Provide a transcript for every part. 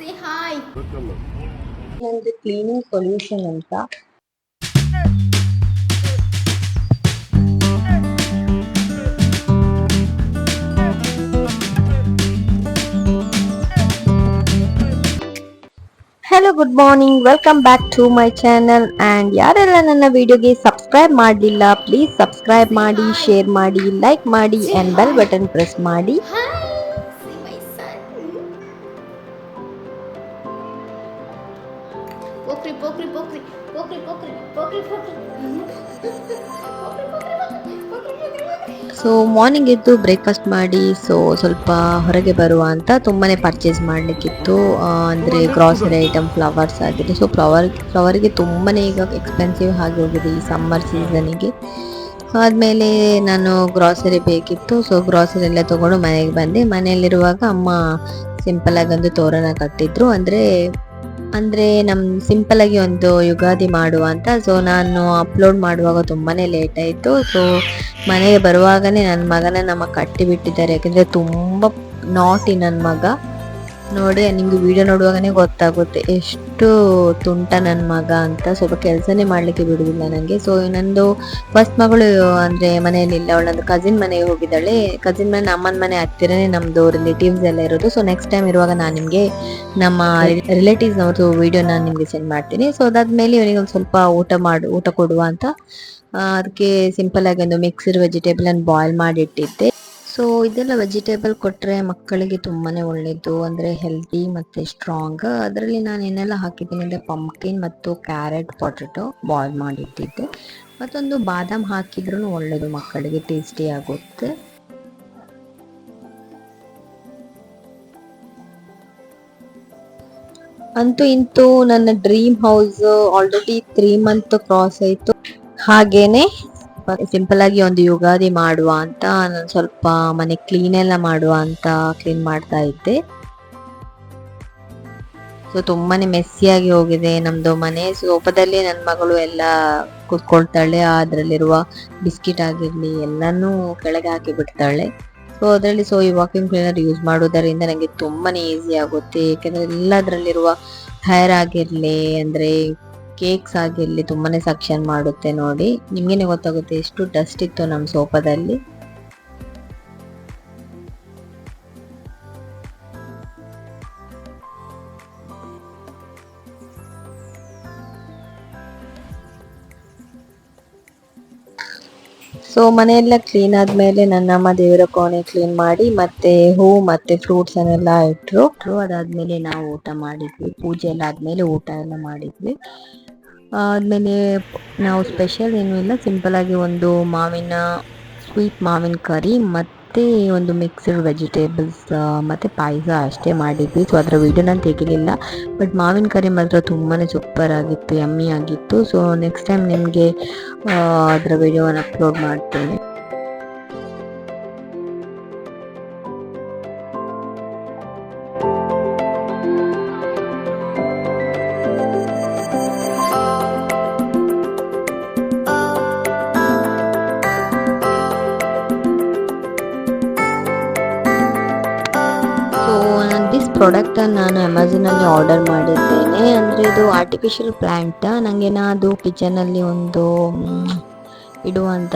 Say hi ನಂದು cleaning solution ಅಂತ. Hello good morning welcome back to my channel and ಯಾರೆಲ್ಲ ನನ್ನ ವಿಡಿಯೋಗೆ ಸಬ್ಸ್ಕ್ರೈಬ್ ಮಾಡಲಿಲ್ಲ ಪ್ಲೀಸ್ ಸಬ್ಸ್ಕ್ರೈಬ್ ಮಾಡಿ ಶೇರ್ ಮಾಡಿ ಲೈಕ್ ಮಾಡಿ ಅಂಡ್ ಬೆಲ್ ಬಟನ್ ಪ್ರೆಸ್ ಮಾಡಿ. ಪೋಕ್ರಿ ಪೋಕ್ರಿ ಪೋಕ್ರಿ ಪೋಕ್ರಿ pokri, pokri. ಸೊ ಮಾರ್ನಿಂಗ್ ಎದ್ದು ಬ್ರೇಕ್ಫಾಸ್ಟ್ ಮಾಡಿ ಸೊ ಸ್ವಲ್ಪ ಹೊರಗೆ ಬರುವ ಅಂತ ತುಂಬಾನೇ ಪರ್ಚೇಸ್ ಮಾಡಲಿಕ್ಕಿತ್ತು. ಅಂದರೆ ಗ್ರಾಸರಿ ಐಟಮ್ ಫ್ಲವರ್ಸ್ ಆಗಿದೆ ಸೊ ಫ್ಲವರ್ ಫ್ಲವರ್ಗೆ ತುಂಬಾ ಈಗ ಎಕ್ಸ್ಪೆನ್ಸಿವ್ ಆಗಿ ಹೋಗಿದೆ ಈ ಸಮ್ಮರ್ ಸೀಸನಿಗೆ ಆದಮೇಲೆ ನಾನು ಗ್ರಾಸರಿ ಬೇಕಿತ್ತು. ಸೊ ಗ್ರಾಸರಿ ಎಲ್ಲ ತೊಗೊಂಡು ಮನೆಗೆ ಬಂದೆ. ಮನೆಯಲ್ಲಿರುವಾಗ ಅಮ್ಮ ಸಿಂಪಲ್ ಆಗಿ ಒಂದು ತೋರಣ ಕಟ್ಟಿದ್ರು. ಅಂದರೆ ಅಂದರೆ ನಮ್ಮ ಸಿಂಪಲ್ ಆಗಿ ಒಂದು ಯುಗಾದಿ ಮಾಡುವ ಅಂತ. ಸೊ ನಾನು ಅಪ್ಲೋಡ್ ಮಾಡುವಾಗ ತುಂಬಾನೇ ಲೇಟ್ ಆಯಿತು. ಸೊ ಮನೆಗೆ ಬರುವಾಗನೇ ನನ್ನ ಮಗನ ನಮ್ಮ ಕಟ್ಟಿ ಬಿಟ್ಟಿದ್ದಾರೆ ತುಂಬ ತುಂಬಾ ನಾಟಿ ನನ್ನ ಮಗ. ನೋಡಿ, ನಿಮ್ಗೆ ವಿಡಿಯೋ ನೋಡುವಾಗನೇ ಗೊತ್ತಾಗುತ್ತೆ ಎಷ್ಟು ತುಂಟ ನನ್ನ ಮಗ ಅಂತ. ಸ್ವಲ್ಪ ಕೆಲಸನೇ ಮಾಡ್ಲಿಕ್ಕೆ ಬಿಡುದಿಲ್ಲ ನನಗೆ ಸೊ ನಂದು ಫಸ್ಟ್ ಮಗಳು ಅಂದ್ರೆ ಮನೆಯಲ್ಲಿ ಇಲ್ಲ. ಅವಳೊಂದು ಕಸಿನ್ ಮನೆಗೆ ಹೋಗಿದ್ದಾಳೆ. ಕಸಿನ್ ಮನೆ ಅಮ್ಮನ ಮನೆ ಹತ್ತಿರನೇ ನಮ್ದು ರಿಲೇಟಿವ್ಸ್ ಎಲ್ಲ ಇರೋದು. ಸೊ ನೆಕ್ಸ್ಟ್ ಟೈಮ್ ಇರುವಾಗ ನಾನು ನಿಮಗೆ ನಮ್ಮ ರಿಲೇಟಿವ್ಸ್ ಅವ್ರದ್ದು ವಿಡಿಯೋ ನಾನು ನಿಮಗೆ ಸೆಂಡ್ ಮಾಡ್ತೀನಿ. ಸೊ ಅದಾದ್ಮೇಲೆ ಇವನಿಗೆ ಒಂದು ಸ್ವಲ್ಪ ಊಟ ಮಾಡು, ಊಟ ಕೊಡುವ ಅಂತ. ಅದಕ್ಕೆ ಸಿಂಪಲ್ ಆಗಿ ಒಂದು ಮಿಕ್ಸ್ಡ್ ವೆಜಿಟೇಬಲ್ ಅನ್ನು ಬಾಯ್ಲ್ ಮಾಡಿ ಇಟ್ಟಿದ್ದೆ. ಸೊ ಇದೆಲ್ಲ ವೆಜಿಟೇಬಲ್ ಕೊಟ್ಟರೆ ಮಕ್ಕಳಿಗೆ ತುಂಬಾನೇ ಒಳ್ಳೇದು, ಅಂದ್ರೆ ಹೆಲ್ದಿ ಮತ್ತೆ ಸ್ಟ್ರಾಂಗ್ ಅದರಲ್ಲಿ ನಾನು ಏನೆಲ್ಲ ಹಾಕಿದ್ದೀನಿ, ಅಂದ್ರೆ ಪಂಪ್ಕಿನ್ ಮತ್ತು ಕ್ಯಾರೆಟ್ ಪೊಟೆಟೊ ಬಾಯ್ಲ್ ಮಾಡಿಟ್ಟಿದ್ದೆ. ಮತ್ತೊಂದು ಬಾದಾಮ್ ಹಾಕಿದ್ರೂ ಒಳ್ಳೇದು, ಮಕ್ಕಳಿಗೆ ಟೇಸ್ಟಿ ಆಗುತ್ತೆ. ಅಂತೂ ಇಂತೂ ನನ್ನ dream house already three month cross ಆಯ್ತು. ಹಾಗೇನೆ ಸಿಂಪಲ್ ಆಗಿ ಒಂದು ಯುಗಾದಿ ಮಾಡುವ ಅಂತ ನಾನು ಸ್ವಲ್ಪ ಮನೆ ಕ್ಲೀನ್ ಎಲ್ಲ ಮಾಡುವ ಅಂತ ಕ್ಲೀನ್ ಮಾಡ್ತಾ ಇದ್ದೆ. ಸೊ ತುಂಬಾನೇ ಮೆಸ್ಸಿಯಾಗಿ ಹೋಗಿದೆ. ನಮ್ದು ಮನೆ ಸೋಪದಲ್ಲಿ ನನ್ನ ಮಗಳು ಎಲ್ಲ ಕುತ್ಕೊಳ್ತಾಳೆ. ಅದರಲ್ಲಿರುವ ಬಿಸ್ಕಿಟ್ ಆಗಿರ್ಲಿ ಎಲ್ಲನೂ ಕೆಳಗೆ ಹಾಕಿ ಬಿಡ್ತಾಳೆ. ಸೊ ಅದರಲ್ಲಿ ಸೊ ಈ ವಾಕಿಂಗ್ ಕ್ಲೀನರ್ ಯೂಸ್ ಮಾಡೋದರಿಂದ ನನಗೆ ತುಂಬಾನೇ ಈಸಿ ಆಗುತ್ತೆ. ಯಾಕಂದ್ರೆ ಎಲ್ಲದರಲ್ಲಿರುವ ಹೈರ್ ಆಗಿರ್ಲಿ, ಅಂದ್ರೆ ಕೇಕ್ಸ್ ಆಗಿರ್ಲಿ ತುಂಬಾನೇ ಸಕ್ಷನ್ ಮಾಡುತ್ತೆ ನೋಡಿ. ನಿಮಗೇನೆ ಗೊತ್ತಾಗುತ್ತೆ ಎಷ್ಟು ಡಸ್ಟ್ ಇತ್ತು ನಮ್ಮ ಸೋಫಾದಲ್ಲಿ. ಸೊ ಮನೆಯೆಲ್ಲ ಕ್ಲೀನ್ ಆದ್ಮೇಲೆ ನನ್ನ ಅಮ್ಮ ದೇವರ ಕೋಣೆ ಕ್ಲೀನ್ ಮಾಡಿ ಮತ್ತೆ ಹೂ ಮತ್ತೆ ಫ್ರೂಟ್ಸ್ ಅನ್ನೆಲ್ಲ ಇಟ್ಟರು. ಅದಾದ್ಮೇಲೆ ನಾವು ಊಟ ಮಾಡಿದ್ವಿ. ಪೂಜೆ ಎಲ್ಲ ಆದ್ಮೇಲೆ ಊಟ ಎಲ್ಲ ಮಾಡಿದ್ವಿ. ಆದ್ಮೇಲೆ ನಾವು ಸ್ಪೆಷಲ್ ಏನೂ ಇಲ್ಲ ಸಿಂಪಲ್ ಆಗಿ ಒಂದು ಮಾವಿನ ಸ್ವೀಟ್ ಮಾವಿನ ಕರಿ ಮತ್ತೆ ಒಂದು ಮಿಕ್ಸ್ಡ್ ವೆಜಿಟೇಬಲ್ಸ್ ಮತ್ತೆ ಪಾಯಸ ಅಷ್ಟೇ ಮಾಡಿದ್ವಿ. ಸೊ ಅದರ ವಿಡಿಯೋ ನಾನು ತೆಗಿಲಿಲ್ಲ. ಬಟ್ ಮಾವಿನ ಕರಿ ಮಾತ್ರ ತುಂಬಾ ಸೂಪರ್ ಆಗಿತ್ತು ಯಮ್ಮಿ ಆಗಿತ್ತು. ಸೊ ನೆಕ್ಸ್ಟ್ ಟೈಮ್ ನಿಮಗೆ ಅದರ ವಿಡಿಯೋವನ್ನು ಅಪ್ಲೋಡ್ ಮಾಡ್ತೇನೆ. ನಾನು ದಿಸ್ ಪ್ರಾಡಕ್ಟ್ ನಾನು ಅಮೆಝನಲ್ಲಿ ಆರ್ಡರ್ ಮಾಡಿದ್ದೇನೆ. ಅಂದ್ರೆ ಇದು ಆರ್ಟಿಫಿಷಿಯಲ್ ಪ್ಲಾಂಟ್ ನನಗೇನ ಅದು ಕಿಚನ್ ಅಲ್ಲಿ ಒಂದು ಇಡುವಂಥ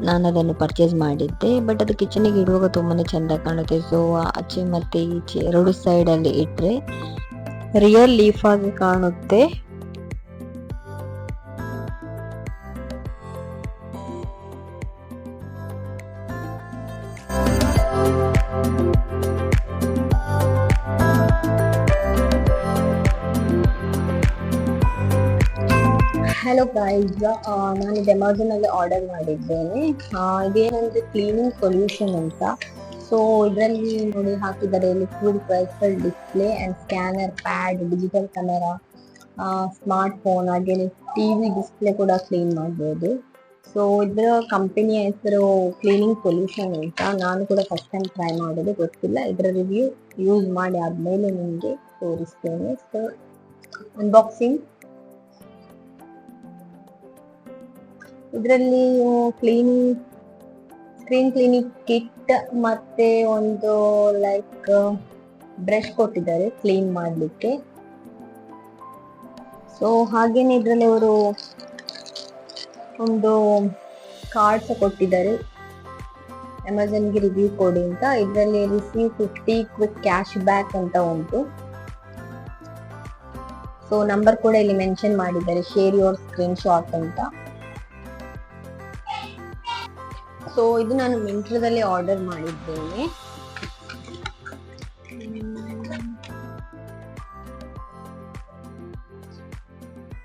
ನಾನು ಅದನ್ನು ಪರ್ಚೇಸ್ ಮಾಡಿದ್ದೆ. ಬಟ್ ಅದು ಕಿಚನಿಗೆ ಇಡುವಾಗ ತುಂಬಾನೇ ಚೆಂದ ಕಾಣುತ್ತೆ. ಸೊ ಆಚೆ ಮತ್ತೆ ಈಚೆ ಎರಡು ಸೈಡ್ ಅಲ್ಲಿ ಇಟ್ರೆ ರಿಯಲ್ ಲೀಫ್ ಆಗಿ ಕಾಣುತ್ತೆ. ಹಲೋ ಗೈಸ್ ನಾನು ಇದು ಅಮೆಝಾನ್ ಅಲ್ಲಿ ಆರ್ಡರ್ ಮಾಡಿದ್ದೇನೆ. ಇದೇನಂದ್ರೆ ಕ್ಲೀನಿಂಗ್ ಸೊಲ್ಯೂಷನ್ ಅಂತ. ಸೊ ಇದರಲ್ಲಿ ನೋಡಿ ಹಾಕಿದ್ದಾರೆ. Liquid crystal display and scanner pad digital camera smart phone ಹಾಗೆ ಟಿವಿ ಡಿಸ್ಪ್ಲೇ ಕೂಡ ಕ್ಲೀನ್ ಮಾಡ್ಬೋದು. ಸೊ ಇದರ ಕಂಪನಿಯ ಹೆಸರು ಕ್ಲೀನಿಂಗ್ ಸೊಲ್ಯೂಷನ್ ಅಂತ. ನಾನು ಕೂಡ ಫಸ್ಟ್ ಟೈಮ್ ಟ್ರೈ ಮಾಡೋದು ಗೊತ್ತಿಲ್ಲ. ಇದರ ರಿವ್ಯೂ ಯೂಸ್ ಮಾಡಿ ಆದ್ಮೇಲೆ ನಿಮಗೆ ತೋರಿಸ್ತೇನೆ. ಸೊ ಅನ್ಬಾಕ್ಸಿಂಗ್ ಇದರಲ್ಲಿ ಕ್ಲೀನಿಂಗ್ ಸ್ಕ್ರೀನ್ ಕ್ಲೀನಿಂಗ್ ಕಿಟ್ ಮತ್ತೆ ಒಂದು ಲೈಕ್ ಬ್ರಷ್ ಕೊಟ್ಟಿದ್ದಾರೆ ಕ್ಲೀನ್ ಮಾಡಲಿಕ್ಕೆ. ಸೊ ಹಾಗೇನೆ ಇದರಲ್ಲಿ ಅವರು ಒಂದು ಕಾರ್ಡ್ ಸಹ ಕೊಟ್ಟಿದ್ದಾರೆ ಅಮೆಝಾನ್ಗೆ ರಿವ್ಯೂ ಕೊಡಿ ಅಂತ. ಇದರಲ್ಲಿ receive fifty quick cash back ಅಂತ ಉಂಟು. ಸೊ ನಂಬರ್ ಕೂಡ ಇಲ್ಲಿ ಮೆನ್ಷನ್ ಮಾಡಿದ್ದಾರೆ. ಶೇರ್ ಯುವರ್ ಸ್ಕ್ರೀನ್ ಶಾಟ್ ಅಂತ. ಸೊ ಇದು ನಾನು ಮಿಂತ್ರದಲ್ಲಿ ಆರ್ಡರ್ ಮಾಡಿದ್ದೇನೆ.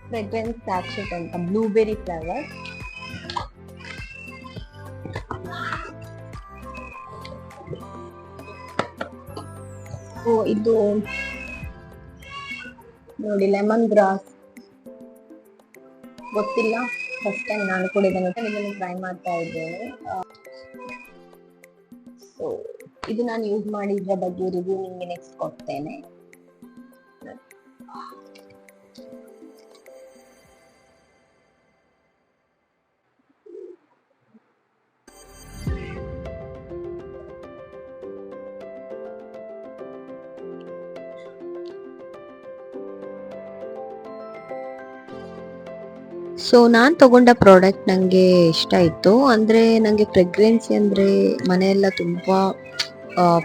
ಫ್ರೆಗ್ರೆನ್ಸ್ ಸ್ಯಾಕ್ಷೆಟ್ ಅಂತ ಬ್ಲೂಬೆರಿ ಫ್ಲವರ್ ಇದು ನೋಡಿ ಲೆಮನ್ ಗ್ರಾಸ್ ಗೊತ್ತಿಲ್ಲ. ಫಸ್ಟ್ ಟೈಮ್ ನಾನು ಕೂಡ ಇದನ್ನು ಇದನ್ನು ಟ್ರೈ ಮಾಡ್ತಾ ಇದ್ದೇನೆ. ಸೊ ಇದು ನಾನು ಯೂಸ್ ಮಾಡಿದ್ರ ಬಗ್ಗೆ ರಿವ್ಯೂ ನಿಮಗೆ ನೆಕ್ಸ್ಟ್ ಕೊಡ್ತೇನೆ. ಸೊ ನಾನು ತಗೊಂಡ ಪ್ರಾಡಕ್ಟ್ ನನಗೆ ಇಷ್ಟ ಇತ್ತು. ಅಂದರೆ ನನಗೆ ಫ್ರೆಗ್ರೆನ್ಸಿ ಅಂದರೆ ಮನೆಯೆಲ್ಲ ತುಂಬ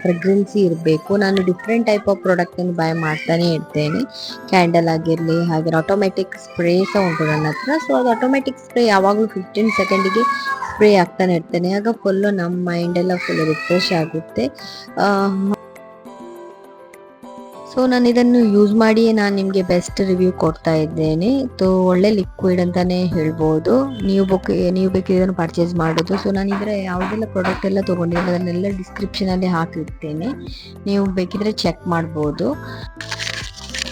ಫ್ರೆಗ್ರೆನ್ಸಿ ಇರಬೇಕು. ನಾನು ಡಿಫ್ರೆಂಟ್ ಟೈಪ್ ಆಫ್ ಪ್ರಾಡಕ್ಟನ್ನು ಬೈ ಮಾಡ್ತಾನೆ ಇರ್ತೇನೆ. ಕ್ಯಾಂಡಲ್ ಆಗಿರಲಿ ಹಾಗೆ ಆಟೋಮೆಟಿಕ್ ಸ್ಪ್ರೇ ಸಹ ಉಂಟು ನನ್ನ ಹತ್ರ. ಸೊ ಅದು ಆಟೋಮೆಟಿಕ್ ಸ್ಪ್ರೇ ಯಾವಾಗಲೂ ಫಿಫ್ಟೀನ್ ಸೆಕೆಂಡಿಗೆ ಸ್ಪ್ರೇ ಆಗ್ತಾನೆ ಇರ್ತೇನೆ. ಆಗ ಫುಲ್ಲು ನಮ್ಮ ಮೈಂಡೆಲ್ಲ ಫುಲ್ ರಿಫ್ರೆಶ್ ಆಗುತ್ತೆ. ಸೊ ನಾನು ಇದನ್ನು ಯೂಸ್ ಮಾಡಿ ನಾನು ನಿಮಗೆ ಬೆಸ್ಟ್ ರಿವ್ಯೂ ಕೊಡ್ತಾ ಇದ್ದೇನೆ. ಸೊ ಒಳ್ಳೆ ಲಿಕ್ವಿಡ್ ಅಂತಾನೆ ಹೇಳ್ಬೋದು. ನೀವು ಬುಕ್ ನೀವು ಬೇಕಿದ್ರೆ ಇದನ್ನು ಪರ್ಚೇಸ್ ಮಾಡೋದು. ಸೊ ನಾನು ಇದರ ಯಾವುದೆಲ್ಲ ಪ್ರಾಡಕ್ಟ್ ಎಲ್ಲ ತೊಗೊಂಡಿದ್ದೀನಿ ಅದನ್ನೆಲ್ಲ ಡಿಸ್ಕ್ರಿಪ್ಷನಲ್ಲಿ ಹಾಕಿರ್ತೇನೆ ನೀವು ಬೇಕಿದ್ರೆ ಚೆಕ್ ಮಾಡ್ಬೋದು.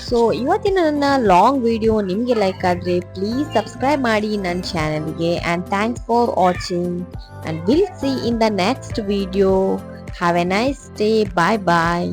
ಸೊ ಇವತ್ತಿನ ನನ್ನ ಲಾಂಗ್ ವಿಡಿಯೋ ನಿಮಗೆ ಲೈಕ್ ಆದರೆ ಪ್ಲೀಸ್ ಸಬ್ಸ್ಕ್ರೈಬ್ ಮಾಡಿ ನನ್ನ ಚಾನಲ್ಗೆ and thanks for watching and will see in the next video have a nice day bye bye